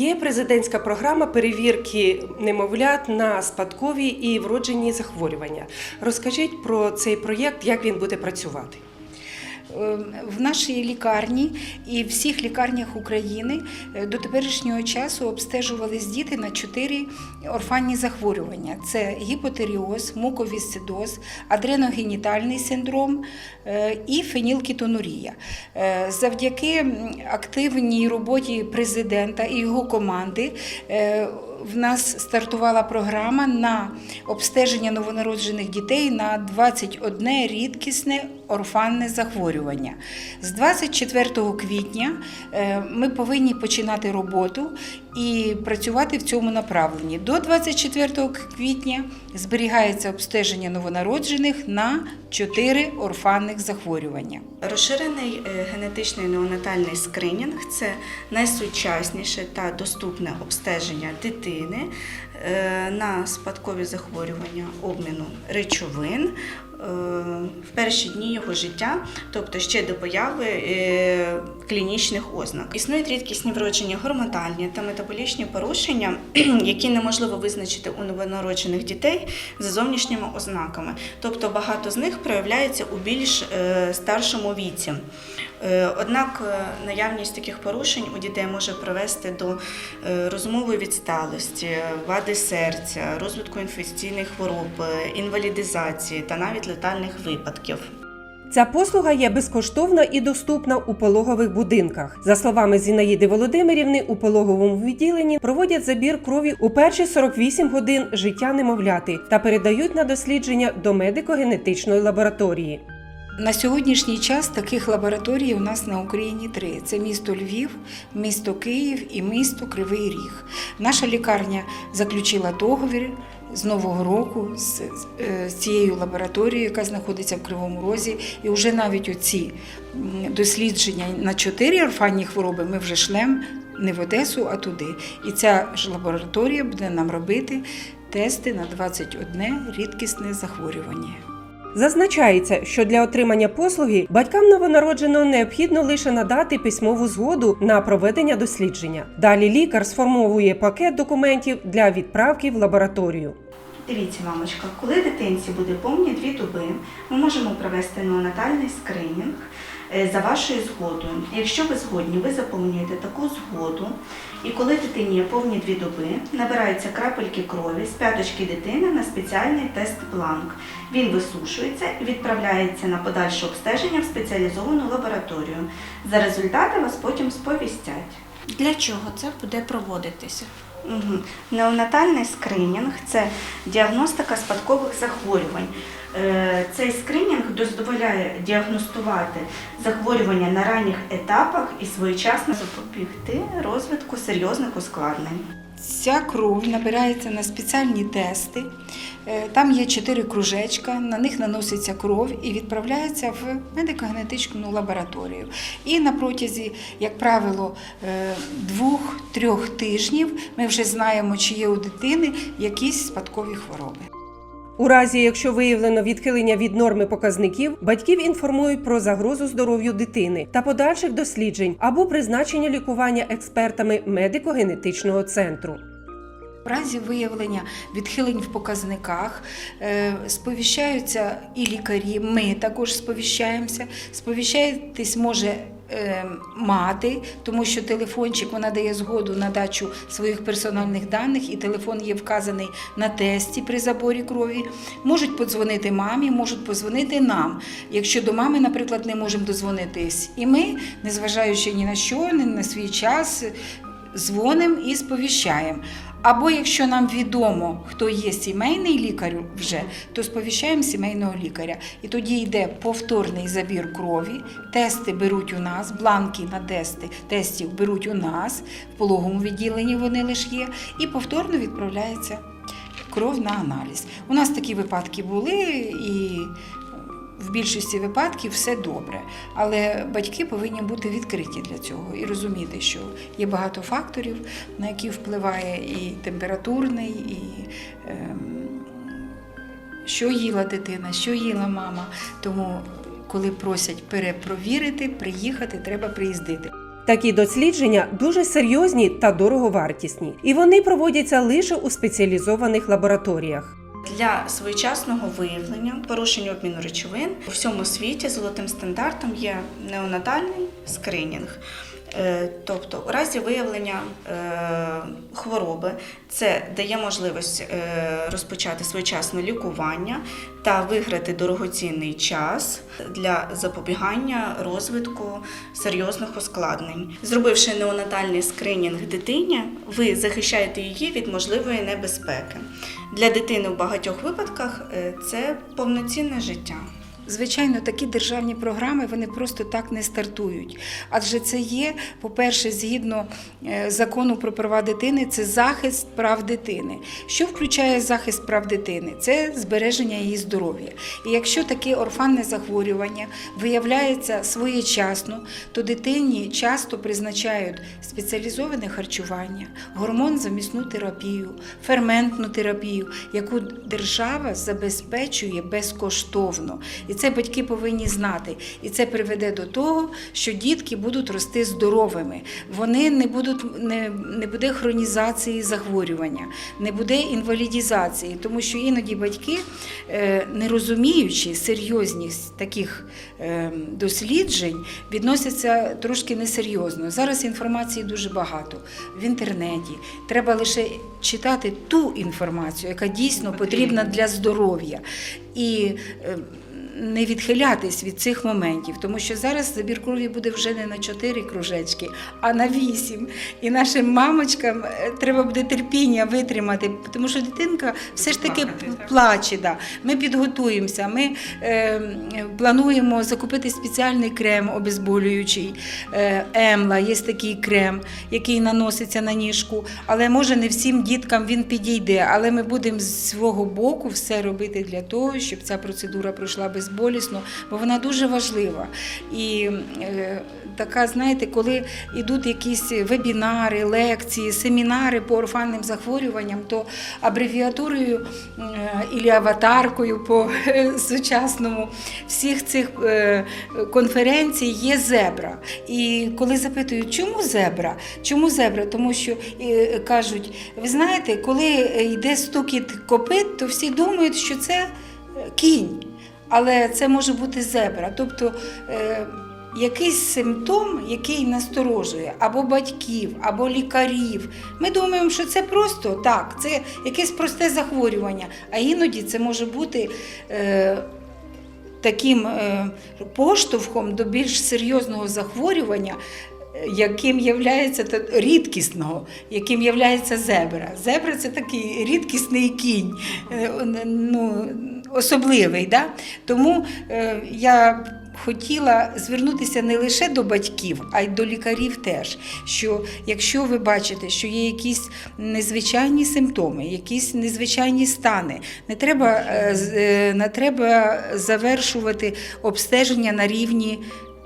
Є президентська програма перевірки немовлят на спадкові і вроджені захворювання. Розкажіть про цей проєкт, як він буде працювати. Е, В нашій лікарні і всіх лікарнях України е, до теперішнього часу обстежувались діти на чотири орфанні захворювання: це гіпотеріоз, муковісцидоз, адреногенітальний синдром е, і фенілкетонурія. Е, Завдяки активній роботі президента і його команди. В нас стартувала програма на обстеження новонароджених дітей на 21 рідкісне орфанне захворювання. З 24 квітня е, ми повинні починати роботу і працювати в цьому направленні. До 24 квітня зберігається обстеження новонароджених на 4 орфанних захворювання. Розширений е, генетичний неонатальний скринінг це найсучасніше та доступне обстеження дитини е, на спадкові захворювання обміну речовин в перші дні його життя, тобто ще до появи е, клінічних ознак. Існують рідкісні вродження гормональні та метаболічні порушення, які неможливо визначити у новонароджених дітей за зовнішніми ознаками. Тобто багато з них проявляється у більш е, старшому віці. Е, Однак е, наявність таких порушень у дітей може привести до е, розумової відсталості, вади серця, розвитку інфекційних хвороб, інвалідизації та навіть летальних випадків. Ця послуга є безкоштовна і доступна у пологових будинках. За словами Зінаїди Володимирівни, у пологовому відділенні проводять забір крові у перші 48 годин життя немовляти та передають на дослідження до медико-генетичної лабораторії. На сьогоднішній час таких лабораторій у нас на Україні три: це місто Львів, місто Київ і місто Кривий Ріг. Наша лікарня заключила договір з нового року з, е, цією лабораторією, яка знаходиться в Кривому Розі. І вже навіть оці дослідження на чотири орфанні хвороби ми вже шлем не в Одесу, а туди. І ця ж лабораторія буде нам робити тести на 21 рідкісне захворювання. Зазначається, що для отримання послуги батькам новонародженого необхідно лише надати письмову згоду на проведення дослідження. Далі лікар сформовує пакет документів для відправки в лабораторію. Дивіться, мамочка, коли дитинці буде повні дві доби, ми можемо провести неонатальний скринінг е, за вашою згодою. Якщо ви згодні, ви заповнюєте таку згоду, і коли дитині повні дві доби, набираються крапельки крові з п'яточки дитини на спеціальний тест-бланк. Він висушується і відправляється на подальше обстеження в спеціалізовану лабораторію. За результати вас потім сповістять. Для чого це буде проводитися? Неонатальний скринінг це діагностика спадкових захворювань. Е, Цей скринінг дозволяє діагностувати захворювання на ранніх етапах і своєчасно запобігти розвитку серйозних ускладнень. Ця кров набирається на спеціальні тести. Е, Там є чотири кружечка, на них наноситься кров і відправляється в медико-генетичну лабораторію. І на протязі, як правило, е, двох-трьох тижнів ми вже знаємо, чи є у дитини якісь спадкові хвороби. У разі, якщо виявлено відхилення від норми показників, батьків інформують про загрозу здоров'ю дитини та подальших досліджень або призначення лікування експертами медико-генетичного центру. В разі виявлення відхилень в показниках е, сповіщаються і лікарі, ми також сповіщаємося. Сповіщатись може мати, тому що телефончик вона дає згоду на дачу своїх персональних даних, і телефон є вказаний на тесті при заборі крові. Можуть подзвонити мамі, можуть подзвонити нам. Якщо до мами, наприклад, не можемо дозвонитись, і ми, незважаючи ні на що, ні на свій час, дзвонимо і сповіщаємо. Або якщо нам відомо, хто є сімейний лікар вже, то сповіщаємо сімейного лікаря. І тоді йде повторний забір крові, тести беруть у нас, бланки на тести тестів беруть у нас, в пологовому відділенні вони лише є, і повторно відправляється кров на аналіз. У нас такі випадки були і. В більшості випадків все добре, але батьки повинні бути відкриті для цього і розуміти, що є багато факторів, на які впливає і температурний, і ем, що їла дитина, що їла мама. Тому, коли просять перепровірити, приїхати, треба приїздити. Такі дослідження дуже серйозні та дороговартісні, і вони проводяться лише у спеціалізованих лабораторіях. Для своєчасного виявлення порушень обміну речовин у всьому світі золотим стандартом є неонатальний скринінг. Е, Тобто, у разі виявлення е, хвороби це дає можливість е, розпочати своєчасне лікування та виграти дорогоцінний час для запобігання розвитку серйозних ускладнень. Зробивши неонатальний скринінг дитині, ви захищаєте її від можливої небезпеки. Для дитини в багатьох випадках це повноцінне життя. Звичайно, такі державні програми вони просто так не стартують. Адже це є, по-перше, згідно е, закону про права дитини, це захист прав дитини. Що включає захист прав дитини? Це збереження її здоров'я. І якщо таке орфанне захворювання виявляється своєчасно, то дитині часто призначають спеціалізоване харчування, гормон-замісну терапію, ферментну терапію, яку держава забезпечує безкоштовно. І це батьки повинні знати. І це приведе до того, що дітки будуть рости здоровими. Вони не будуть не, не буде хронізації захворювання, не буде інвалідізації, тому що іноді батьки, е, не розуміючи серйозність таких е, досліджень, відносяться трошки несерйозно. Зараз інформації дуже багато в інтернеті. Треба лише читати ту інформацію, яка дійсно потрібна для здоров'я. І е, не відхилятись від цих моментів, тому що зараз забір крові буде вже не на 4 кружечки, а на 8. І нашим мамочкам е, треба буде терпіння витримати, тому що дитинка все ж таки плаче. Да. Ми підготуємося, ми е, плануємо закупити спеціальний крем обезболюючий. Е, Емла, є такий крем, який наноситься на ніжку, але може не всім діткам він підійде. Але ми будемо з свого боку все робити для того, щоб ця процедура пройшла безболісно, бо вона дуже важлива. І е, така, знаєте, коли йдуть якісь вебінари, лекції, семінари по орфанним захворюванням, то абревіатурою е, і аватаркою по е, сучасному всіх цих конференцій є зебра. І коли запитують, чому зебра? Чому зебра? Тому що кажуть, ви знаєте, коли йде стукіт копит, то всі думають, що це кінь. Але це може бути зебра. Тобто е, якийсь симптом, який насторожує або батьків, або лікарів. Ми думаємо, що це просто так, це якесь просте захворювання, а іноді це може бути. Е, Таким е, поштовхом до більш серйозного захворювання, яким являється рідкісного, яким являється зебра. Зебра це такий рідкісний кінь, е, ну, особливий. Да? Тому е, я хотіла звернутися не лише до батьків, а й до лікарів теж. Що якщо ви бачите, що є якісь незвичайні симптоми, якісь незвичайні стани, не треба, е, е, не треба завершувати обстеження на рівні.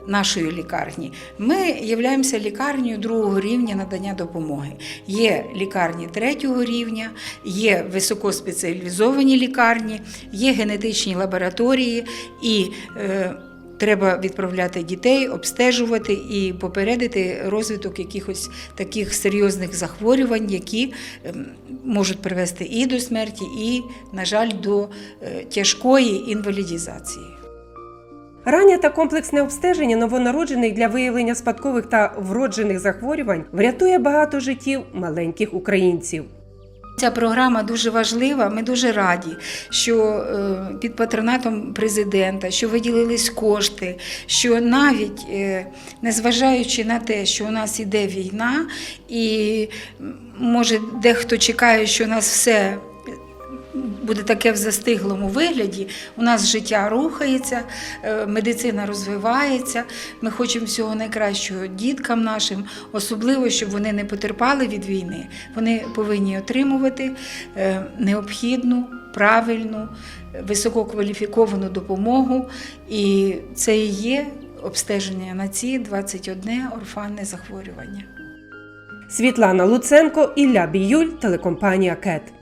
Нашої лікарні ми являємося лікарнею другого рівня надання допомоги. Є лікарні третього рівня, є високоспеціалізовані лікарні, є генетичні лабораторії і е, Треба відправляти дітей, обстежувати і попередити розвиток якихось таких серйозних захворювань, які ем, можуть привести і до смерті, і, на жаль, до е, тяжкої інвалідізації. Раннє та комплексне обстеження новонароджених для виявлення спадкових та вроджених захворювань врятує багато життів маленьких українців. Ця програма дуже важлива. Ми дуже раді, що е, під патронатом президента, що виділились кошти, що навіть е, незважаючи на те, що у нас іде війна, і може дехто чекає, що у нас все. Буде таке в застиглому вигляді. У нас життя рухається, е, медицина розвивається. Ми хочемо всього найкращого діткам нашим, особливо, щоб вони не потерпали від війни. Вони повинні отримувати е, необхідну, правильну, висококваліфіковану допомогу. І це і є обстеження на ці 21 орфанне захворювання. Світлана Луценко, Ілля Біюль, телекомпанія КЕТ.